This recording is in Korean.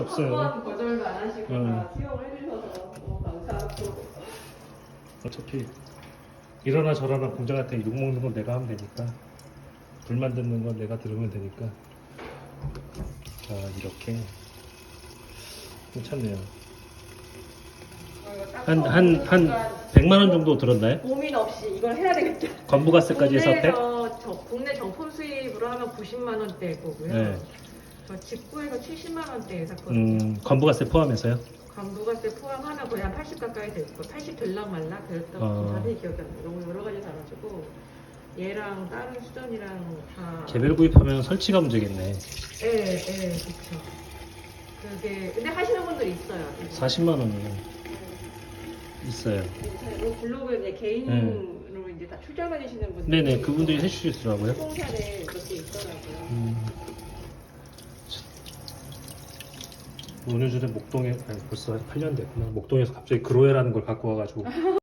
없어요. 한번 거절도 안 하시고 응. 다 수용을 해주셔서 너무 감사하고 어차피 이러나 저러나 공장한테 욕 먹는 건 내가 하면 되니까 불만 듣는 건 내가 들으면 되니까 자 이렇게 괜찮네요. 한한한 100만 원 정도 들었나요? 고민 없이 이걸 해야 되겠다. 건부가스까지 해서 100? 국내에서 저, 국내 정품 수입으로 하면 90만 원대고요. 네. 저 직구에서 70만 원대에 샀거든요. 음 건부가스 포함해서요? 간부가세 포함하면 거의 한 80 가까이 됐고 80 될랑 말라 그랬던 거 어. 자세히 기억이 안 나요. 너무 여러 가지 사가지고 얘랑 다른 수전이랑 다 개별 구입하면 설치가 문제겠네. 예, 예, 그렇죠. 그게 근데 하시는 분들 있어요. 40만 원이요. 있어요. 이 블로그에 이제 개인으로 이제 다 출장 다니시는 분들 네네 그분들이 해주시더라고요. 통산에 이렇게 있더라고요. 음. 노년전에 목동에 아니 벌써 8년 됐구나. 목동에서 갑자기 그로에라는 걸 갖고 와가지고